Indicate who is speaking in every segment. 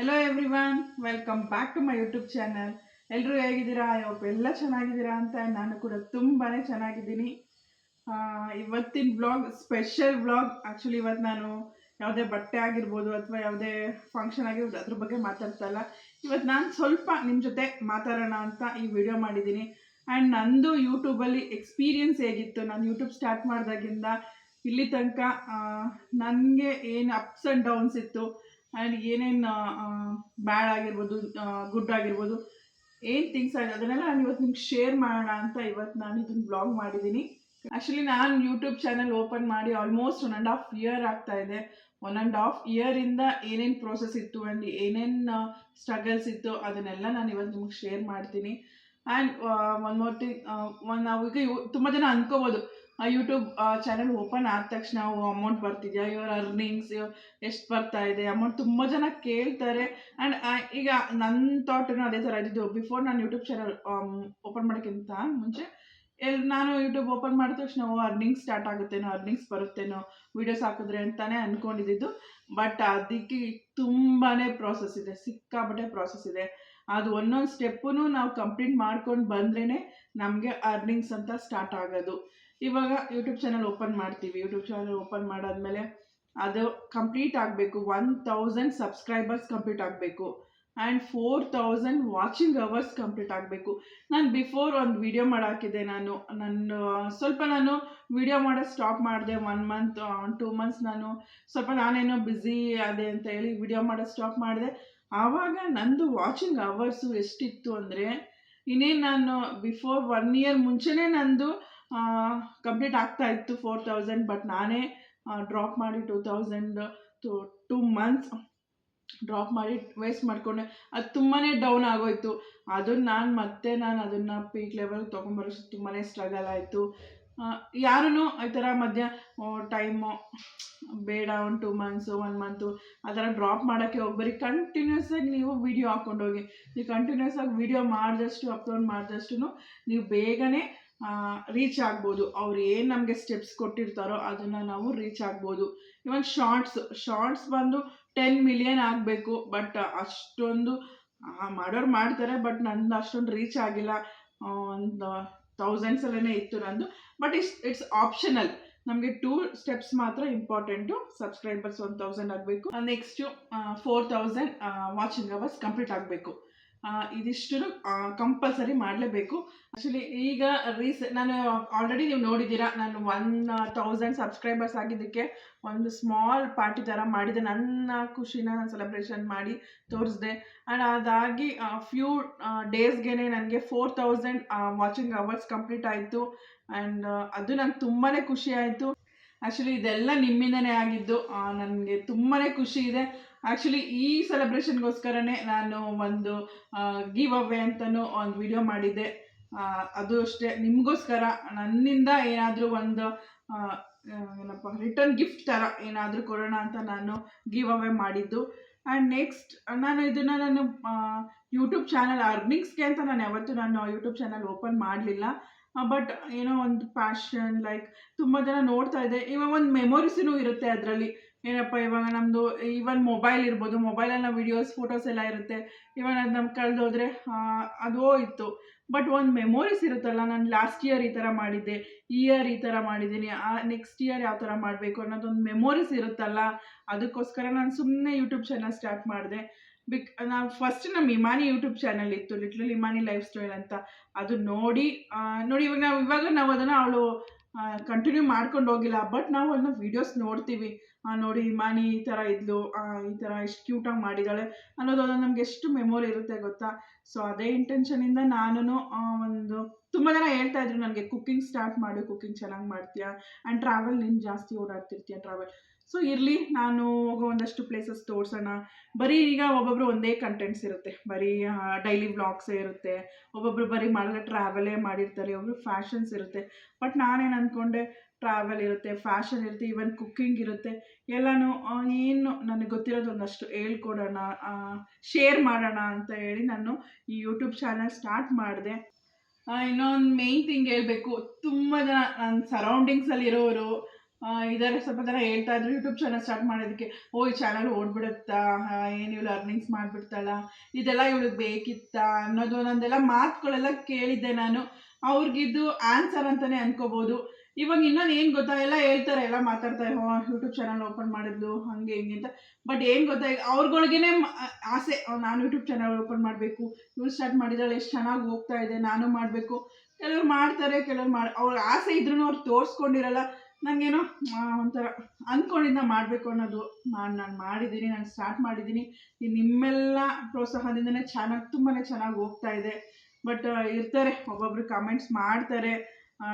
Speaker 1: Hello everyone welcome back to my YouTube channel ಎಲ್ಲರೂ ಹೇಗಿದ್ದೀರಾ? ಇವತ್ತು ಎಲ್ಲ ಚೆನ್ನಾಗಿದ್ದೀರಾ ಅಂತ ನಾನು ಕೂಡ ತುಂಬಾ ಚೆನ್ನಾಗಿದ್ದೀನಿ. ಇವತ್ತಿನ ಬ್ಲಾಗ್ ಸ್ಪೆಷಲ್ ಬ್ಲಾಗ್ ಆ್ಯಕ್ಚುಲಿ ಇವತ್ತು ನಾನು ಯಾವುದೇ ಬಟ್ಟೆ ಆಗಿರ್ಬೋದು ಅಥವಾ ಯಾವುದೇ ಫಂಕ್ಷನ್ ಆಗಿರ್ಬೋದು ಅದ್ರ ಬಗ್ಗೆ ಮಾತಾಡ್ತಾ ಇಲ್ಲ. ಇವತ್ತು ನಾನು ಸ್ವಲ್ಪ ನಿಮ್ಮ ಜೊತೆ ಮಾತಾಡೋಣ ಅಂತ ಈ ವಿಡಿಯೋ ಮಾಡಿದ್ದೀನಿ. ಆ್ಯಂಡ್ ನಂದು ಯೂಟ್ಯೂಬಲ್ಲಿ ಎಕ್ಸ್ಪೀರಿಯನ್ಸ್ ಹೇಗಿತ್ತು? ನಾನು ಯೂಟ್ಯೂಬ್ ಸ್ಟಾರ್ಟ್ ಮಾಡಿದಾಗಿಂದ ಇಲ್ಲಿ ತನಕ ನನಗೆ ಏನು ಅಪ್ಸ್ ಆ್ಯಂಡ್ ಡೌನ್ಸ್ ಇತ್ತು? ಆ್ಯಂಡ್ ಏನೇನು ಬ್ಯಾಡ್ ಆಗಿರ್ಬೋದು ಗುಡ್ ಆಗಿರ್ಬೋದು, ಏನು ಥಿಂಗ್ಸ್ ಆಗಿದೆ ಅದನ್ನೆಲ್ಲ ನಾನು ಇವತ್ತು ನಿಮ್ಗೆ ಶೇರ್ ಮಾಡೋಣ ಅಂತ ಇವತ್ತು ನಾನು ಇದನ್ನು ಬ್ಲಾಗ್ ಮಾಡಿದ್ದೀನಿ ಆ್ಯಕ್ಚುಲಿ ನಾನು ಯೂಟ್ಯೂಬ್ ಚಾನಲ್ ಓಪನ್ ಮಾಡಿ almost one and half year ಆಗ್ತಾ ಇದೆ. ಒನ್ ಆ್ಯಂಡ್ ಹಾಫ್ ಇಯರಿಂದ ಏನೇನು ಪ್ರೋಸೆಸ್ ಇತ್ತು ಆ್ಯಂಡ್ ಏನೇನು ಸ್ಟ್ರಗಲ್ಸ್ ಇತ್ತು ಅದನ್ನೆಲ್ಲ ನಾನು ಇವತ್ತು ನಿಮ್ಗೆ ಶೇರ್ ಮಾಡ್ತೀನಿ. ಆ್ಯಂಡ್ ಒನ್ ಮೋರ್ ಥಿಂಗ್ ನಾವು ಈಗ ತುಂಬ ಜನ ಅನ್ಕೋಬೋದು. ಯೂಟ್ಯೂಬ್ ಚಾನಲ್ ಓಪನ್ ಆದ ತಕ್ಷಣ ಅಮೌಂಟ್ ಬರ್ತಿದೆಯಾ? ಯುವರ್ ಅರ್ನಿಂಗ್ಸ್ ಎಷ್ಟು ಬರ್ತಾ ಇದೆ? ಅಮೌಂಟ್ ತುಂಬ ಜನ ಕೇಳ್ತಾರೆ. ಆ್ಯಂಡ್ ಈಗ ನನ್ನ ಥಾಟನ್ನು ಅದೇ ಥರ ಇದ್ದಿದ್ದು. ಬಿಫೋರ್ ನಾನು ಯೂಟ್ಯೂಬ್ ಚಾನಲ್ ಓಪನ್ ಮಾಡೋಕ್ಕಿಂತ ಮುಂಚೆ ಎಲ್ಲಿ ನಾನು ಯೂಟ್ಯೂಬ್ ಓಪನ್ ಮಾಡಿದ ತಕ್ಷಣ ಅರ್ನಿಂಗ್ಸ್ ಸ್ಟಾರ್ಟ್ ಆಗುತ್ತೇನೋ ಅರ್ನಿಂಗ್ಸ್ ಬರುತ್ತೇನೋ ವೀಡಿಯೋಸ್ ಹಾಕಿದ್ರೆ ಅಂತಾನೆ ಅಂದ್ಕೊಂಡಿದ್ದು ಬಟ್ ಅದಕ್ಕೆ ತುಂಬಾ ಪ್ರಾಸೆಸ್ ಇದೆ. ಸಿಕ್ಕಾಪಟ್ಟೆ ಪ್ರಾಸೆಸ್ ಇದೆ. ಅದು ಒಂದೊಂದು ಸ್ಟೆಪ್ಪು ನಾವು ಕಂಪ್ಲೀಟ್ ಮಾಡ್ಕೊಂಡು ಬಂದ್ರೇ ನಮಗೆ ಅರ್ನಿಂಗ್ಸ್ ಅಂತ ಸ್ಟಾರ್ಟ್ ಆಗೋದು. ಇವಾಗ ಯೂಟ್ಯೂಬ್ ಚಾನಲ್ ಓಪನ್ ಮಾಡ್ತೀವಿ. ಯೂಟ್ಯೂಬ್ ಚಾನಲ್ ಓಪನ್ ಮಾಡಾದ್ಮೇಲೆ ಅದು ಕಂಪ್ಲೀಟ್ ಆಗಬೇಕು. ಒನ್ ತೌಸಂಡ್ ಸಬ್ಸ್ಕ್ರೈಬರ್ಸ್ ಕಂಪ್ಲೀಟ್ ಆಗಬೇಕು. And four thousand watching hours complete ಆಗಬೇಕು. ನಾನು ಬಿಫೋರ್ ಒಂದು ವಿಡಿಯೋ ಮಾಡಾಕಿದ್ದೆ ನಾನು. ನನ್ನ ಸ್ವಲ್ಪ ನಾನು ವಿಡಿಯೋ ಮಾಡೋದು ಸ್ಟಾಪ್ ಮಾಡಿದೆ. One month one two months ನಾನು ಸ್ವಲ್ಪ ನಾನೇನೋ ಬ್ಯುಸಿ ಅದೇ ಅಂತ ಹೇಳಿ ವಿಡಿಯೋ ಮಾಡೋದು ಸ್ಟಾಪ್ ಮಾಡಿದೆ. ಆವಾಗ ನಂದು ವಾಚಿಂಗ್ ಅವರ್ಸು ಎಷ್ಟಿತ್ತು ಅಂದರೆ, ಇನ್ನೇನು ನಾನು ಬಿಫೋರ್ ಒನ್ ಇಯರ್ ಮುಂಚೆನೇ ನಂದು ಕಂಪ್ಲೀಟ್ ಆಗ್ತಾ ಇತ್ತು ಫೋರ್ ತೌಸಂಡ್ ಬಟ್ ನಾನೇ ಡ್ರಾಪ್ ಮಾಡಿ two thousand to two months drop ಮಾಡಿ ವೇಸ್ಟ್ ಮಾಡಿಕೊಂಡೆ. ಅದು ತುಂಬಾ ಡೌನ್ ಆಗೋಯ್ತು. ಅದನ್ನು ನಾನು ಮತ್ತೆ ನಾನು ಅದನ್ನು ಪೀಕ್ ಲೆವೆಲ್ಗೆ ತೊಗೊಂಬರೋಷ್ಟು ತುಂಬಾ ಸ್ಟ್ರಗಲ್ ಆಯಿತು. ಯಾರೂ ಈ ಥರ ಮಧ್ಯ ಟೈಮು ಬೇಡ, ಒಂದು ಟೂ ಮಂತ್ಸು ಒನ್ ಮಂತು ಆ ಥರ ಡ್ರಾಪ್ ಮಾಡೋಕ್ಕೆ ಹೋಗ್ಬರಿ ಕಂಟಿನ್ಯೂಸ್ ಆಗಿ ನೀವು ವಿಡಿಯೋ ಹಾಕ್ಕೊಂಡೋಗಿ ನೀವು ಕಂಟಿನ್ಯೂಸ್ ಆಗಿ ವಿಡಿಯೋ ಮಾಡಿದಷ್ಟು ಅಪ್ಲೋಡ್ ಮಾಡಿದಷ್ಟು ನೀವು ಬೇಗನೆ ರೀಚ್ ಆಗ್ಬೋದು. ಅವ್ರು ಏನು ನಮಗೆ ಸ್ಟೆಪ್ಸ್ ಕೊಟ್ಟಿರ್ತಾರೋ ಅದನ್ನು ನಾವು ರೀಚ್ ಆಗ್ಬೋದು. ಇವನ್ ಶಾರ್ಟ್ಸ್ ಶಾರ್ಟ್ಸ್ ಬಂದು ಟೆನ್ ಮಿಲಿಯನ್ ಆಗಬೇಕು ಬಟ್ ಅಷ್ಟೊಂದು ಮಾಡೋರು ಮಾಡ್ತಾರೆ ಬಟ್ ನಂದು ಅಷ್ಟೊಂದು ರೀಚ್ ಆಗಿಲ್ಲ. ಒಂದು ತೌಸಂಡ್ಸಲ್ಲೇ ಇತ್ತು ನಂದು ಬಟ್ ಇಟ್ಸ್ ಇಟ್ಸ್ ಆಪ್ಷನಲ್ ನಮಗೆ ಟೂ ಸ್ಟೆಪ್ಸ್ ಮಾತ್ರ ಇಂಪಾರ್ಟೆಂಟು ಸಬ್ಸ್ಕ್ರೈಬರ್ಸ್ ಒನ್ ತೌಸಂಡ್ ಆಗಬೇಕು. Next four thousand watching hours complete ಆಗಬೇಕು. ಇದಿಷ್ಟು ಕಂಪಲ್ಸರಿ ಮಾಡಲೇಬೇಕು. ಆ್ಯಕ್ಚುಲಿ ಈಗ ರೀಸ್ ನಾನು ಆಲ್ರೆಡಿ ನೀವು ನೋಡಿದ್ದೀರಾ, ನಾನು ಒನ್ ತೌಸಂಡ್ ಸಬ್ಸ್ಕ್ರೈಬರ್ಸ್ ಆಗಿದ್ದಕ್ಕೆ ಒಂದು ಸ್ಮಾಲ್ ಪಾರ್ಟಿ ಥರ ಮಾಡಿದೆ. ನನ್ನ ಖುಷಿನ ಸೆಲೆಬ್ರೇಷನ್ ಮಾಡಿ ತೋರಿಸ್ದೆ. ಆ್ಯಂಡ್ ಅದಾಗಿ ಫ್ಯೂ ಡೇಸ್ಗೆ ನನಗೆ four thousand watching hours complete ಆಯಿತು. ಆ್ಯಂಡ್ ಅದು ನಂಗೆ ತುಂಬಾ ಖುಷಿ ಆಯಿತು. ಆ್ಯಕ್ಚುಲಿ ಇದೆಲ್ಲ ನಿಮ್ಮಿಂದನೇ ಆಗಿದ್ದು ನನಗೆ ತುಂಬಾ ಖುಷಿ ಇದೆ. ಆ್ಯಕ್ಚುಲಿ ಈ ಸೆಲೆಬ್ರೇಷನ್ಗೋಸ್ಕರನೇ ನಾನು ಒಂದು ಗಿವ್ ಅವೇ ಅಂತಲೂ ಒಂದು ವಿಡಿಯೋ ಮಾಡಿದ್ದೆ. ಅದು ಅಷ್ಟೇ. ನಿಮಗೋಸ್ಕರ, ನನ್ನಿಂದ ಏನಾದರೂ ಒಂದು ಏನಪ್ಪ ರಿಟರ್ನ್ ಗಿಫ್ಟ್ ಥರ ಏನಾದರೂ ಕೊಡೋಣ ಅಂತ ನಾನು ಗಿವ್ ಅವೇ ಮಾಡಿದ್ದು. ಆ್ಯಂಡ್ ನೆಕ್ಸ್ಟ್ ನಾನು ಇದನ್ನು ನಾನು ಯೂಟ್ಯೂಬ್ ಚಾನಲ್ ಅರ್ನಿಂಗ್ಸ್ಗೆ ಅಂತ ನಾನು ಯಾವತ್ತೂ ನಾನು ಯೂಟ್ಯೂಬ್ ಚಾನಲ್ ಓಪನ್ ಮಾಡಲಿಲ್ಲ. ಬಟ್ ಏನೋ ಒಂದು ಫ್ಯಾಷನ್ ಲೈಕ್ ತುಂಬ ಜನ ನೋಡ್ತಾ ಇದೆ. ಇವಾಗ ಒಂದು ಮೆಮೊರೀಸಿನೂ ಇರುತ್ತೆ ಅದರಲ್ಲಿ. ಏನಪ್ಪ, ಇವಾಗ ನಮ್ಮದು ಈವನ್ ಮೊಬೈಲ್ ಇರ್ಬೋದು. ಮೊಬೈಲಲ್ಲಿ ನಾವು ವಿಡಿಯೋಸ್ ಫೋಟೋಸ್ ಎಲ್ಲ ಇರುತ್ತೆ. ಇವಾಗ ಅದು ನಮ್ಗೆ ಕಳೆದೋದ್ರೆ ಅದು ಇತ್ತು. ಬಟ್ ಒಂದು ಮೆಮೊರೀಸ್ ಇರುತ್ತಲ್ಲ, ನಾನು ಲಾಸ್ಟ್ ಇಯರ್ ಈ ಥರ ಮಾಡಿದ್ದೆ ಇಯರ್ ಈ ಥರ ಮಾಡಿದ್ದೀನಿ, ಆ ನೆಕ್ಸ್ಟ್ ಇಯರ್ ಯಾವ ಥರ ಮಾಡಬೇಕು ಅನ್ನೋದೊಂದು ಮೆಮೊರೀಸ್ ಇರುತ್ತಲ್ಲ, ಅದಕ್ಕೋಸ್ಕರ ನಾನು ಸುಮ್ಮನೆ ಯೂಟ್ಯೂಬ್ ಚಾನಲ್ ಸ್ಟಾರ್ಟ್ ಮಾಡಿದೆ. ಬಿಕ್ ನಾವು ಫಸ್ಟ್ ನಮ್ಮ ಇಮಾನಿ ಯೂಟ್ಯೂಬ್ ಚಾನಲ್ ಇತ್ತು ಲಿಟ್ಲ್ ಇಮಾನಿ ಲೈಫ್ ಸ್ಟೈಲ್ ಅಂತ. ಅದು ನೋಡಿ ನೋಡಿ ಇವಾಗ ನಾವು ಇವಾಗ ನಾವು ಅದನ್ನು ಅವಳು ಕಂಟಿನ್ಯೂ ಮಾಡ್ಕೊಂಡು ಹೋಗಿಲ್ಲ ಬಟ್ ನಾವು ಅದನ್ನ ವೀಡಿಯೋಸ್ ನೋಡ್ತೀವಿ. ನೋಡಿ ಇಮಾನಿ ಈ ಥರ ಇದ್ಲು ಈ ಥರ ಎಷ್ಟು ಕ್ಯೂಟಾಗಿ ಮಾಡಿದ್ದಾಳೆ ಅನ್ನೋದು ನಮ್ಗೆ ಎಷ್ಟು ಮೆಮೊರಿ ಇರುತ್ತೆ ಗೊತ್ತಾ? ಸೊ ಅದೇ ಇಂಟೆನ್ಷನಿಂದ ನಾನು ಒಂದು, ತುಂಬ ಜನ ಹೇಳ್ತಾ ಇದ್ರು ನನಗೆ ಕುಕ್ಕಿಂಗ್ ಸ್ಟಾರ್ಟ್ ಮಾಡು ಕುಕ್ಕಿಂಗ್ ಚೆನ್ನಾಗಿ ಮಾಡ್ತೀಯಾ? ಆ್ಯಂಡ್ ಟ್ರಾವೆಲ್ ನೀನು ಜಾಸ್ತಿ ಓಡಾಡ್ತಿರ್ತೀಯ ಟ್ರಾವೆಲ್ ಸೊ ಇರಲಿ, ನಾನು ಒಂದಷ್ಟು ಪ್ಲೇಸಸ್ ತೋರಿಸೋಣ. ಬರೀ ಈಗ ಒಬ್ಬೊಬ್ರು ಒಂದೇ ಕಂಟೆಂಟ್ಸ್ ಇರುತ್ತೆ. ಬರೀ ಡೈಲಿ ವ್ಲಾಗ್ಸೇ ಇರುತ್ತೆ. ಒಬ್ಬೊಬ್ರು ಬರೀ ಮಾಡಿದ್ರೆ ಟ್ರಾವೆಲೇ ಮಾಡಿರ್ತಾರೆ. ಒಬ್ಬರು ಫ್ಯಾಷನ್ಸ್ ಇರುತ್ತೆ. ಬಟ್ ನಾನೇನು ಅಂದ್ಕೊಂಡೆ ಟ್ರಾವೆಲ್ ಇರುತ್ತೆ ಫ್ಯಾಷನ್ ಇರುತ್ತೆ ಈವನ್ ಕುಕ್ಕಿಂಗ್ ಇರುತ್ತೆ. ಎಲ್ಲನೂ ಏನು ನನಗೆ ಗೊತ್ತಿರೋದು ಒಂದಷ್ಟು ಹೇಳ್ಕೊಡೋಣ ಶೇರ್ ಮಾಡೋಣ ಅಂತ ಹೇಳಿ ನಾನು ಈ ಯೂಟ್ಯೂಬ್ ಚಾನಲ್ ಸ್ಟಾರ್ಟ್ ಮಾಡಿದೆ. ಇನ್ನೊಂದು ಮೇಯ್ನ್ ಥಿಂಗ್ ಹೇಳಬೇಕು. ತುಂಬ ಜನ ನನ್ನ ಸರೌಂಡಿಂಗ್ಸಲ್ಲಿ ಇದಾರೆ ಸ್ವಲ್ಪ ಜನ ಹೇಳ್ತಾ ಇದ್ರು. ಯೂಟ್ಯೂಬ್ ಚಾನಲ್ ಸ್ಟಾರ್ಟ್ ಮಾಡೋದಕ್ಕೆ. ಓ ಈ ಚಾನಲ್ ಓಡ್ಬಿಡುತ್ತಾ ಏನು ಇವಳು ಅರ್ನಿಂಗ್ಸ್ ಮಾಡಿಬಿಡ್ತಾಳ? ಇದೆಲ್ಲ ಇವಳಿಗೆ ಬೇಕಿತ್ತಾ? ಅನ್ನೋದು ಒಂದೊಂದೆಲ್ಲ ಮಾತುಗಳೆಲ್ಲ ಕೇಳಿದ್ದೆ ನಾನು. ಅವ್ರಿಗಿದ್ದು ಆನ್ಸರ್ ಅಂತಲೇ ಅನ್ಕೋಬೋದು. ಇವಾಗ ಇನ್ನೊಂದು ಏನು ಗೊತ್ತಾ? ಎಲ್ಲ ಹೇಳ್ತಾರೆ, ಎಲ್ಲ ಮಾತಾಡ್ತಾರೆ ಹೋ ಯೂಟ್ಯೂಬ್ ಚಾನಲ್ ಓಪನ್ ಮಾಡಿದ್ಲು, ಹಂಗೆ, ಹಿಂಗೆ ಅಂತ. ಬಟ್ ಏನು ಗೊತ್ತಾ? ಅವ್ರಗಳಿಗೇನೆ ಆಸೆ ನಾನು ಯೂಟ್ಯೂಬ್ ಚಾನಲ್ ಓಪನ್ ಮಾಡಬೇಕು. ಇವ್ರು ಸ್ಟಾರ್ಟ್ ಮಾಡಿದಾಳೆ, ಎಷ್ಟು ಚೆನ್ನಾಗಿ ಹೋಗ್ತಾ ಇದೆ, ನಾನು ಮಾಡಬೇಕು. ಕೆಲವ್ರು ಮಾಡ್ತಾರೆ, ಕೆಲವ್ರು ಮಾಡಿ, ಅವ್ರ ಆಸೆ ಇದ್ರೂ ಅವ್ರು ತೋರಿಸ್ಕೊಂಡಿರಲ್ಲ. ನನಗೇನೋ ಒಂಥರ ಅಂದ್ಕೊಂಡಿದ್ದ ಮಾಡಬೇಕು ಅನ್ನೋದು ನಾನು ನಾನು ಮಾಡಿದ್ದೀನಿ ನಾನು ಸ್ಟಾರ್ಟ್ ಮಾಡಿದ್ದೀನಿ ನಿಮ್ಮೆಲ್ಲ ಪ್ರೋತ್ಸಾಹದಿಂದನೇ ಚೆನ್ನಾಗಿ ತುಂಬಾ ಚೆನ್ನಾಗಿ ಹೋಗ್ತಾ ಇದೆ. ಬಟ್ ಇರ್ತಾರೆ, ಒಬ್ಬೊಬ್ರು ಕಮೆಂಟ್ಸ್ ಮಾಡ್ತಾರೆ.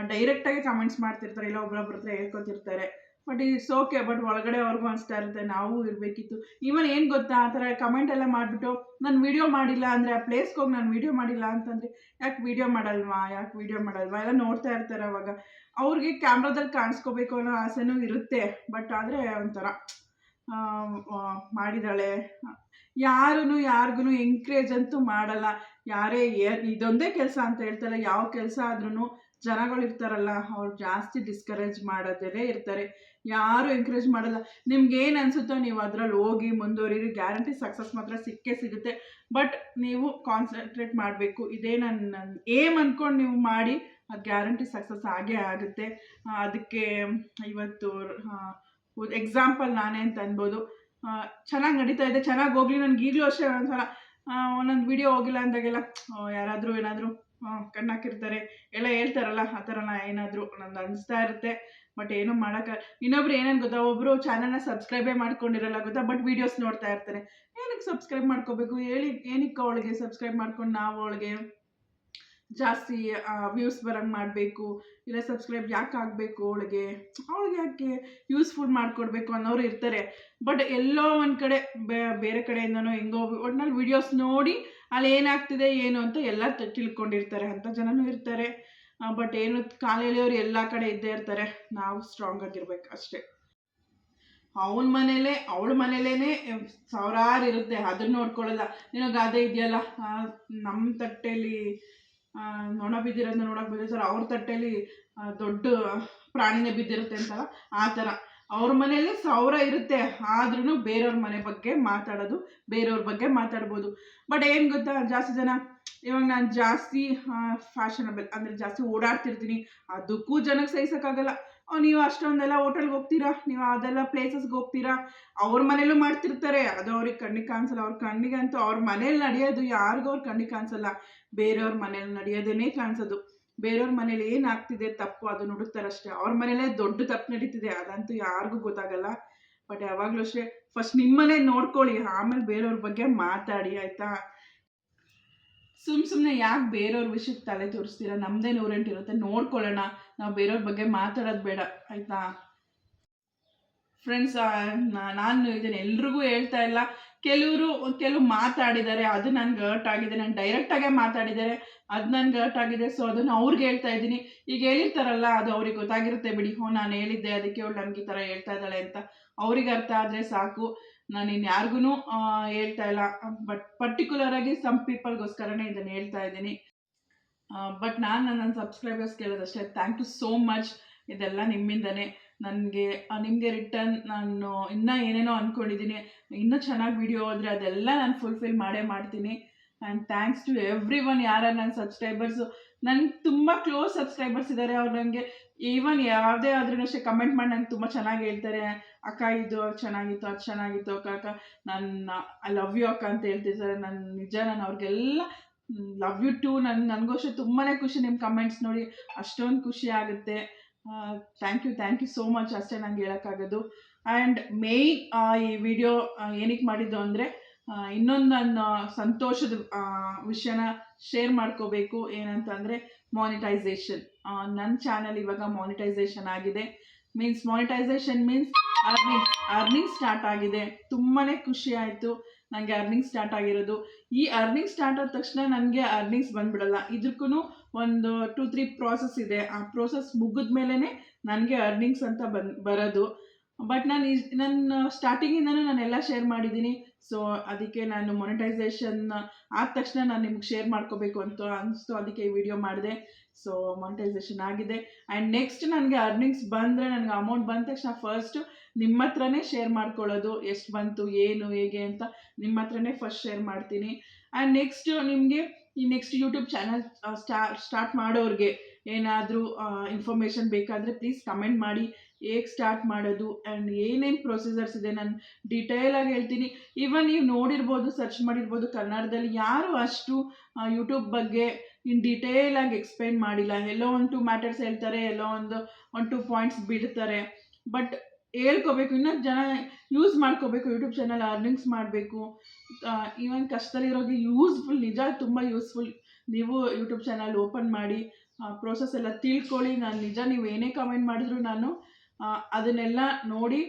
Speaker 1: ಡೈರೆಕ್ಟಾಗಿ ಕಮೆಂಟ್ಸ್ ಮಾಡ್ತಿರ್ತಾರೆ, ಇಲ್ಲ ಒಬ್ಬೊಬ್ರ ಹತ್ರ ಹೇಳ್ಕೊತಿರ್ತಾರೆ. ಬಟ್ ಇಟ್ಸ್ ಓಕೆ ಬಟ್ ಒಳಗಡೆ ಅವ್ರಿಗೂ ಅನಿಸ್ತಾ ಇರುತ್ತೆ ನಾವು ಇರಬೇಕಿತ್ತು. ಈವನ್ ಏನು ಗೊತ್ತಾ, ಆ ಥರ ಕಮೆಂಟ್ ಎಲ್ಲ ಮಾಡಿಬಿಟ್ಟು, ನಾನು ವೀಡಿಯೋ ಮಾಡಿಲ್ಲ ಅಂದರೆ ಆ ಪ್ಲೇಸ್ಗೆ ಹೋಗಿ ನಾನು ವೀಡಿಯೋ ಮಾಡಿಲ್ಲ ಅಂತಂದರೆ, ಯಾಕೆ ವೀಡಿಯೋ ಮಾಡಲ್ವಾ, ಯಾಕೆ ವೀಡಿಯೋ ಮಾಡಲ್ವಾ? ಎಲ್ಲ ನೋಡ್ತಾ ಇರ್ತಾರೆ ಅವಾಗ. ಅವ್ರಿಗೆ ಕ್ಯಾಮ್ರಾದಲ್ಲಿ ಕಾಣಿಸ್ಕೋಬೇಕು ಅನ್ನೋ ಆಸೆನೂ ಇರುತ್ತೆ ಬಟ್ ಆದರೆ ಒಂಥರ ಮಾಡಿದಾಳೆ. ಯಾರೂ ಯಾರಿಗೂ ಎಂಕರೇಜ್ ಅಂತೂ ಮಾಡಲ್ಲ. ಯಾರೇ ಇದೊಂದೇ ಕೆಲಸ ಅಂತ ಹೇಳ್ತಾರೆ ಯಾವ ಕೆಲಸ ಆದ್ರೂ ಜನಗಳು ಇರ್ತಾರಲ್ಲ ಅವ್ರು ಜಾಸ್ತಿ ಡಿಸ್ಕರೇಜ್ ಮಾಡೋದೇ ಇರ್ತಾರೆ. ಯಾರು ಎಂಕರೇಜ್ ಮಾಡಲ್ಲ. ನಿಮ್ಗೆ ಏನು ಅನಿಸುತ್ತೋ ನೀವು ಅದರಲ್ಲಿ ಹೋಗಿ ಮುಂದುವರಿರಿ. ಗ್ಯಾರಂಟಿ ಸಕ್ಸಸ್ ಮಾತ್ರ ಸಿಕ್ಕೇ ಸಿಗುತ್ತೆ. ಬಟ್ ನೀವು ಕಾನ್ಸಂಟ್ರೇಟ್ ಮಾಡಬೇಕು. ಇದೇ ನನ್ನ ಏಮ್ ಅಂದ್ಕೊಂಡು ನೀವು ಮಾಡಿ, ಅದು ಗ್ಯಾರಂಟಿ ಸಕ್ಸಸ್ ಆಗೇ ಆಗುತ್ತೆ. ಅದಕ್ಕೆ ಇವತ್ತು ಎಕ್ಸಾಂಪಲ್ ನಾನೇ ಅಂತ ಅನ್ಬೋದು. ಚೆನ್ನಾಗಿ ನಡೀತಾ ಇದೆ. ಚೆನ್ನಾಗಿ ಹೋಗ್ಲಿ. ನನಗೆ ಈಗಲೂ ಅಷ್ಟೇ ಒಂದ್ಸಲ ಒಂದೊಂದು ವಿಡಿಯೋ ಹೋಗಿಲ್ಲ ಅಂದಾಗೆಲ್ಲ ಯಾರಾದರೂ ಏನಾದರೂ ಕಣ್ಣಾಕಿರ್ತಾರೆ. ಎಲ್ಲ ಹೇಳ್ತಾರಲ್ಲ, ಆ ಥರ ನಾ ಏನಾದರೂ ನಂದು ಅನಿಸ್ತಾ ಇರುತ್ತೆ. ಬಟ್ ಏನೂ ಮಾಡೋಕ್ಕ, ಇನ್ನೊಬ್ರು ಏನೇನು ಗೊತ್ತಾ ಒಬ್ಬರು ಚಾನಲ್ನ ಸಬ್ಸ್ಕ್ರೈಬೇ ಮಾಡ್ಕೊಂಡಿರಲ್ಲ ಗೊತ್ತಾ, ಬಟ್ ವೀಡಿಯೋಸ್ ನೋಡ್ತಾ ಇರ್ತಾರೆ. ಏನಕ್ಕೆ ಸಬ್ಸ್ಕ್ರೈಬ್ ಮಾಡ್ಕೋಬೇಕು? ಹೇಳಿ, ಏನಕ್ಕೆ ಅವಳಿಗೆ ಸಬ್ಸ್ಕ್ರೈಬ್ ಮಾಡ್ಕೊಂಡು ನಾವು ಅವಳಿಗೆ ಜಾಸ್ತಿ ವ್ಯೂಸ್ ಬರೋಂಗೆ ಮಾಡಬೇಕು? ಇಲ್ಲ ಸಬ್ಸ್ಕ್ರೈಬ್ ಯಾಕೆ ಆಗಬೇಕು ಅವಳಿಗೆ? ಅವಳಿಗೆ ಯಾಕೆ ಯೂಸ್ಫುಲ್ ಮಾಡಿಕೊಡ್ಬೇಕು ಅನ್ನೋರು ಇರ್ತಾರೆ. ಬಟ್ ಎಲ್ಲೋ ಒಂದು ಕಡೆ ಬೇರೆ ಕಡೆಯಿಂದನೋ ಹೆಂಗೋ, ಒಟ್ನಲ್ಲಿ ವಿಡಿಯೋಸ್ ನೋಡಿ ಅಲ್ಲಿ ಏನಾಗ್ತಿದೆ ಏನು ಅಂತ ಎಲ್ಲ ತಿಳ್ಕೊಂಡಿರ್ತಾರೆ. ಅಂತ ಜನನೂ ಇರ್ತಾರೆ. ಬಟ್ ಏನು ಕಾಲು ಎಳೆಯೋರು ಎಲ್ಲ ಕಡೆ ಇದ್ದೇ ಇರ್ತಾರೆ. ನಾವು ಸ್ಟ್ರಾಂಗ್ ಆಗಿರ್ಬೇಕು ಅಷ್ಟೇ. ಅವನ ಮನೇಲೆ ಅವಳ ಮನೇಲೇ ಸಾವಿರಾರು ಇರುತ್ತೆ. ಅದನ್ನ ನೋಡ್ಕೊಳ್ಳಲ್ಲ. ಏನೋ ಗಾದೆ ಇದೆಯಲ್ಲ? ನಮ್ಮ ತಟ್ಟೆಯಲ್ಲಿ ನೊಣ ಬಿದ್ದಿರೋದನ್ನ ನೋಡೋಕೆ ಬಂದಿರ್ತಾರೆ ಅವ್ರ ತಟ್ಟೆಲಿ ಆ, ದೊಡ್ಡ ಪ್ರಾಣಿನೇ ಬಿದ್ದಿರುತ್ತೆ ಅಂತಲ್ಲ? ಆ ಥರ. ಅವ್ರ ಮನೇಲಿ ಸಾವಿರ ಇರುತ್ತೆ. ಆದ್ರೂ ಬೇರೆಯವ್ರ ಮನೆ ಬಗ್ಗೆ ಮಾತಾಡೋದು, ಬೇರೆಯವ್ರ ಬಗ್ಗೆ ಮಾತಾಡ್ಬೋದು. ಬಟ್ ಏನು ಗೊತ್ತಾ ಜಾಸ್ತಿ ಜನ? ಇವಾಗ ನಾನು ಜಾಸ್ತಿ ಫ್ಯಾಷನಬಲ್ ಅಂದರೆ ಜಾಸ್ತಿ ಓಡಾಡ್ತಿರ್ತೀನಿ. ಅದಕ್ಕೂ ಜನಕ್ಕೆ ಸಹಿಸೋಕ್ಕಾಗಲ್ಲ. ನೀವು ಅಷ್ಟೊಂದೆಲ್ಲ ಹೋಟೆಲ್ಗೆ ಹೋಗ್ತೀರಾ? ನೀವು ಅದೆಲ್ಲ ಪ್ಲೇಸಸ್ಗೆ ಹೋಗ್ತೀರಾ? ಅವ್ರ ಮನೇಲೂ ಮಾಡ್ತಿರ್ತಾರೆ. ಅದು ಅವ್ರಿಗೆ ಕಣ್ಣಿಗೆ ಕಾಣಿಸಲ್ಲ. ಅವ್ರ ಕಣ್ಣಿಗಂತೂ ಅವ್ರ ಮನೇಲಿ ನಡೆಯೋದು ಯಾರಿಗೂ ಅವ್ರ ಕಣ್ಣಿಗೆ ಕಾಣಿಸಲ್ಲ. ಬೇರೆಯವ್ರ ಮನೇಲಿ ನಡೆಯೋದೇನೇ ಕಾಣಿಸೋದು. ಬೇರೆಯವ್ರ ಮನೇಲಿ ಏನಾಗ್ತಿದೆ ತಪ್ಪು ಅದು ನುಡುತ್ತಾರಷ್ಟೇ ಅವ್ರ ಮನೇಲೇ ದೊಡ್ಡ ತಪ್ಪು ನಡೀತಿದೆ, ಅದಂತೂ ಯಾರಿಗೂ ಗೊತ್ತಾಗಲ್ಲ. ಬಟ್ ಯಾವಾಗಲೂ ಅಷ್ಟೇ ಫಸ್ಟ್ ನಿಮ್ಮನೆ ನೋಡ್ಕೊಳ್ಳಿ, ಆಮೇಲೆ ಬೇರೆಯವ್ರ ಬಗ್ಗೆ ಮಾತಾಡಿ, ಆಯಿತಾ? ಸುಮ್ ಸುಮ್ಮನೆ ಯಾಕೆ ಬೇರೆಯವ್ರ ವಿಷಯಕ್ಕೆ ತಲೆ ತೋರಿಸ್ತೀರಾ? ನಮ್ಮದೇ ನೂರೆಂಟು ಇರುತ್ತೆ, ನೋಡ್ಕೊಳ್ಳೋಣ. ನಾವು ಬೇರೆಯವ್ರ ಬಗ್ಗೆ ಮಾತಾಡೋದು ಬೇಡ, ಆಯಿತಾ? ಫ್ರೆಂಡ್ಸ್ ನಾನು ಇದನ್ನು ಎಲ್ರಿಗೂ ಹೇಳ್ತಾ ಇಲ್ಲ. ಕೆಲವರು, ಕೆಲವು ಮಾತಾಡಿದ್ದಾರೆ ಅದು ನನ್ಗೆ ಹರ್ಟ್ ಆಗಿದೆ, ನಾನು ಡೈರೆಕ್ಟಾಗೇ ಮಾತಾಡಿದ್ದಾರೆ ಅದು ನನ್ಗೆ ಹರ್ಟ್ ಆಗಿದೆ ಸೊ ಅದನ್ನು ಅವ್ರಿಗೆ ಹೇಳ್ತಾ ಇದ್ದೀನಿ. ಈಗ ಹೇಳಿರ್ತಾರಲ್ಲ, ಅದು ಅವ್ರಿಗೆ ಗೊತ್ತಾಗಿರುತ್ತೆ ಬಿಡಿ. ಹೋ, ನಾನು ಹೇಳಿದ್ದೆ, ಅದಕ್ಕೆ ಅವಳು ನನಗೆ ಈ ಥರ ಹೇಳ್ತಾ ಇದ್ದಾಳೆ ಅಂತ. ಅವ್ರಿಗೆ ಅರ್ಥ ಆದರೆ ಸಾಕು. ನಾನು ಇನ್ನು ಯಾರಿಗೂ ಹೇಳ್ತಾ ಇಲ್ಲ. ಬಟ್ ಪರ್ಟಿಕ್ಯುಲರ್ ಆಗಿ ಸಮ್ ಪೀಪಲ್ಗೋಸ್ಕರನೇ ಇದನ್ನು ಹೇಳ್ತಾ ಇದ್ದೀನಿ. ಬಟ್ ನಾನು ನನ್ನ ಸಬ್ಸ್ಕ್ರೈಬರ್ಸ್ ಕೇಳೋದಷ್ಟೇ. ಥ್ಯಾಂಕ್ ಯು ಸೋ ಮಚ್ ಇದೆಲ್ಲ ನಿಮ್ಮಿಂದನೇ. ನನಗೆ ನಿಮಗೆ ರಿಟರ್ನ್ ನಾನು ಇನ್ನೂ ಏನೇನೋ ಅಂದ್ಕೊಂಡಿದ್ದೀನಿ ಇನ್ನೂ ಚೆನ್ನಾಗಿ ವಿಡಿಯೋ ಹೋದರೆ ಅದೆಲ್ಲ ನಾನು ಫುಲ್ಫಿಲ್ ಮಾಡೇ ಮಾಡ್ತೀನಿ. And thanks to everyone ಯಾರು ನನ್ನ ಸಬ್ಸ್ಕ್ರೈಬರ್ಸು ನನಗೆ ತುಂಬ ಕ್ಲೋಸ್ ಸಬ್ಸ್ಕ್ರೈಬರ್ಸ್ ಇದ್ದಾರೆ ಅವ್ರು ನನಗೆ ಈವನ್ ಯಾವುದೇ ಆದ್ರೂ ಅಷ್ಟೇ ಕಮೆಂಟ್ ಮಾಡಿ ನಂಗೆ ತುಂಬ ಚೆನ್ನಾಗಿ ಹೇಳ್ತಾರೆ. ಅಕ್ಕ, ಇದು ಚೆನ್ನಾಗಿತ್ತು, ಅದು ಚೆನ್ನಾಗಿತ್ತು, ಅಕ್ಕ ಅಕ್ಕ. ನನ್ನ ಐ ಲವ್ ಯು ಅಕ್ಕ, ಅಂತ ಹೇಳ್ತಿದ್ದಾರೆ ನಾನು ನಿಜ, ನಾನು ಅವ್ರಿಗೆಲ್ಲ ಲವ್ ಯು ಟು ನನ್ನ ನನಗೂ ಅಷ್ಟೇ ತುಂಬಾ ಖುಷಿ ನಿಮ್ಮ ಕಮೆಂಟ್ಸ್ ನೋಡಿ. ಅಷ್ಟೊಂದು ಖುಷಿ ಆಗುತ್ತೆ. Thank you thank you so much ಅಷ್ಟೇ ನಂಗೆ ಹೇಳೋಕ್ಕಾಗೋದು. ಆ್ಯಂಡ್ ಮೇಯ್ನ್ ಈ ವಿಡಿಯೋ ಏನಕ್ಕೆ ಮಾಡಿದ್ದು ಅಂದರೆ ಇನ್ನೊಂದು ನನ್ನ ಸಂತೋಷದ ವಿಷಯನ ಶೇರ್ ಮಾಡ್ಕೋಬೇಕು. ಏನಂತಂದರೆ ಮಾನಿಟೈಸೇಷನ್ ನನ್ನ ಚಾನಲ್ ಇವಾಗ ಮಾನಿಟೈಸೇಷನ್ ಆಗಿದೆ. Means monetisation means earning earning start ಆಗಿದೆ. ತುಂಬಾ ಖುಷಿ ಆಯಿತು ನನಗೆ ಅರ್ನಿಂಗ್ ಸ್ಟಾರ್ಟ್ ಆಗಿರೋದು. ಈ ಅರ್ನಿಂಗ್ ಸ್ಟಾರ್ಟ್ ಆದ ತಕ್ಷಣ ನನಗೆ ಅರ್ನಿಂಗ್ಸ್ ಬಂದ್ಬಿಡಲ್ಲ. ಇದಕ್ಕೂ ಒಂದು ಟು ತ್ರೀ ಪ್ರಾಸೆಸ್ ಇದೆ. ಆ ಪ್ರೋಸೆಸ್ ಮುಗಿದ ಮೇಲೇ ನನಗೆ ಅರ್ನಿಂಗ್ಸ್ ಅಂತ ಬಂದು, ಬರೋದು. ಬಟ್ ನಾನು ನನ್ನ ಸ್ಟಾರ್ಟಿಂಗಿಂದನೂ ಎಲ್ಲ ಶೇರ್ ಮಾಡಿದ್ದೀನಿ. ಸೊ ಅದಕ್ಕೆ ನಾನು ಮೊನಿಟೈಸೇಷನ್ ಆದ ತಕ್ಷಣ ನಾನು ನಿಮ್ಗೆ ಶೇರ್ ಮಾಡ್ಕೋಬೇಕು ಅಂತ ಅನಿಸ್ತು. ಅದಕ್ಕೆ ಈ ವಿಡಿಯೋ ಮಾಡಿದೆ. ಸೊ ಮೊನಿಟೈಸೇಷನ್ ಆಗಿದೆ. ಆ್ಯಂಡ್ ನೆಕ್ಸ್ಟ್ ನನಗೆ ಅರ್ನಿಂಗ್ಸ್ ಬಂದರೆ ನನಗೆ ಅಮೌಂಟ್ ಬಂದ ತಕ್ಷಣ ಫಸ್ಟು ನಿಮ್ಮ ಹತ್ರನೇ ಶೇರ್ ಮಾಡ್ಕೊಳ್ಳೋದು. ಎಷ್ಟು ಬಂತು, ಏನು, ಹೇಗೆ ಅಂತ ನಿಮ್ಮ ಹತ್ರನೇ ಫಸ್ಟ್ ಶೇರ್ ಮಾಡ್ತೀನಿ. ಆ್ಯಂಡ್ ನೆಕ್ಸ್ಟ್ ನಿಮಗೆ ಈ ನೆಕ್ಸ್ಟ್ ಯೂಟ್ಯೂಬ್ ಚಾನಲ್ ಸ್ಟಾ ಸ್ಟಾರ್ಟ್ ಮಾಡೋರಿಗೆ ಏನಾದರೂ ಇನ್ಫಾರ್ಮೇಷನ್ ಬೇಕಾದರೆ ಪ್ಲೀಸ್ ಕಮೆಂಟ್ ಮಾಡಿ. ಹೇಗೆ ಸ್ಟಾರ್ಟ್ ಮಾಡೋದು ಆ್ಯಂಡ್ ಏನೇನು ಪ್ರೊಸೀಜರ್ಸ್ ಇದೆ ನಾನು ಡೀಟೇಲಾಗಿ ಹೇಳ್ತೀನಿ. ಈವನ್ ನೀವು ನೋಡಿರ್ಬೋದು ಸರ್ಚ್ ಮಾಡಿರ್ಬೋದು, ಕನ್ನಡದಲ್ಲಿ ಯಾರು ಅಷ್ಟು ಯೂಟ್ಯೂಬ್ ಬಗ್ಗೆ ಇನ್ ಡೀಟೇಲಾಗಿ ಎಕ್ಸ್ಪ್ಲೈನ್ ಮಾಡಿಲ್ಲ. ಎಲ್ಲೋ ಒಂದು ಟು ಮ್ಯಾಟರ್ಸ್ ಹೇಳ್ತಾರೆ. ಎಲ್ಲೋ ಒಂದು ಒನ್ ಟು ಪಾಯಿಂಟ್ಸ್ ಬಿಡ್ತಾರೆ ಬಟ್ ಹೇಳ್ಕೋಬೇಕು. ಇನ್ನೊಂದು ಜನ ಯೂಸ್ ಮಾಡ್ಕೋಬೇಕು. ಯೂಟ್ಯೂಬ್ ಚಾನಲ್ ಅರ್ನಿಂಗ್ಸ್ ಮಾಡಬೇಕು. ಈವನ್ ಕಷ್ಟದಲ್ಲಿರೋರಿಗೆ ಯೂಸ್ಫುಲ್ ನಿಜ ತುಂಬ ಯೂಸ್ಫುಲ್ ನೀವು ಯೂಟ್ಯೂಬ್ ಚಾನಲ್ ಓಪನ್ ಮಾಡಿ ಪ್ರೋಸೆಸ್ ಎಲ್ಲ ತಿಳ್ಕೊಳ್ಳಿ. ನಾನು ನಿಜ ನೀವು ಏನೇ ಕಮೆಂಟ್ ಮಾಡಿದ್ರು ನಾನು ಅದನ್ನೆಲ್ಲ ನೋಡಿ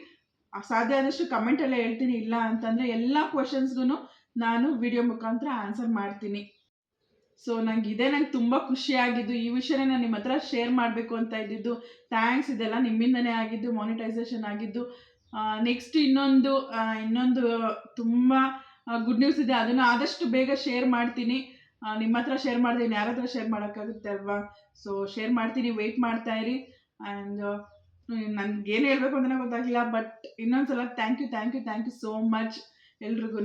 Speaker 1: ಸಾಧ್ಯ ಆದಷ್ಟು ಕಮೆಂಟಲ್ಲೇ ಹೇಳ್ತೀನಿ. ಇಲ್ಲ ಅಂತಂದರೆ ಎಲ್ಲ ಕ್ವಶನ್ಸ್ಗೂ ನಾನು ವಿಡಿಯೋ ಮುಖಾಂತರ ಆನ್ಸರ್ ಮಾಡ್ತೀನಿ. ಸೊ ನಂಗೆ ಇದೇ ನಂಗೆ ತುಂಬ ಖುಷಿಯಾಗಿದ್ದು ಈ ವಿಷಯನೇ ನಾನು ನಿಮ್ಮ ಹತ್ರ ಶೇರ್ ಮಾಡಬೇಕು ಅಂತ ಇದ್ದಿದ್ದು. ಥ್ಯಾಂಕ್ಸ್ ಇದೆಲ್ಲ ನಿಮ್ಮಿಂದನೇ ಆಗಿದ್ದು ಮಾನಿಟೈಸೇಷನ್ ಆಗಿದ್ದು. ನೆಕ್ಸ್ಟ್ ಇನ್ನೊಂದು ಇನ್ನೊಂದು ತುಂಬ ಗುಡ್ ನ್ಯೂಸ್ ಇದೆ. ಅದನ್ನು ಆದಷ್ಟು ಬೇಗ ಶೇರ್ ಮಾಡ್ತೀನಿ. ನಿಮ್ಮ ಹತ್ರ ಶೇರ್ ಮಾಡ್ತೀನಿ. ಯಾರ ಹತ್ರ ಶೇರ್ ಮಾಡೋಕ್ಕಾಗುತ್ತೆ ಅಲ್ವಾ? ಸೊ ಶೇರ್ ಮಾಡ್ತೀನಿ. ವೆಯ್ಟ್ ಮಾಡ್ತಾ ಇರಿ. ಆ್ಯಂಡ್ ನನಗೇನು ಹೇಳಬೇಕು ಅಂತಲೇ ಗೊತ್ತಾಗಿಲ್ಲ ಬಟ್ ಇನ್ನೊಂದ್ಸಲ thank you thank you thank you so much ಎಲ್ರಿಗೂ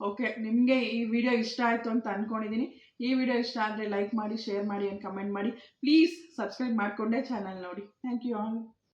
Speaker 1: ಓಕೆ ನಿಮಗೆ ಈ ವಿಡಿಯೋ ಇಷ್ಟ ಆಯಿತು ಅಂತ ಅಂದ್ಕೊಂಡಿದ್ದೀನಿ ಈ ವಿಡಿಯೋ ಇಷ್ಟ ಆದರೆ ಲೈಕ್ ಮಾಡಿ ಶೇರ್ ಮಾಡಿ ಆ್ಯಂಡ್ ಕಮೆಂಟ್ ಮಾಡಿ. ಪ್ಲೀಸ್ ಸಬ್ಸ್ಕ್ರೈಬ್ ಮಾಡಿಕೊಂಡೇ ಚಾನಲ್ ನೋಡಿ. Thank you all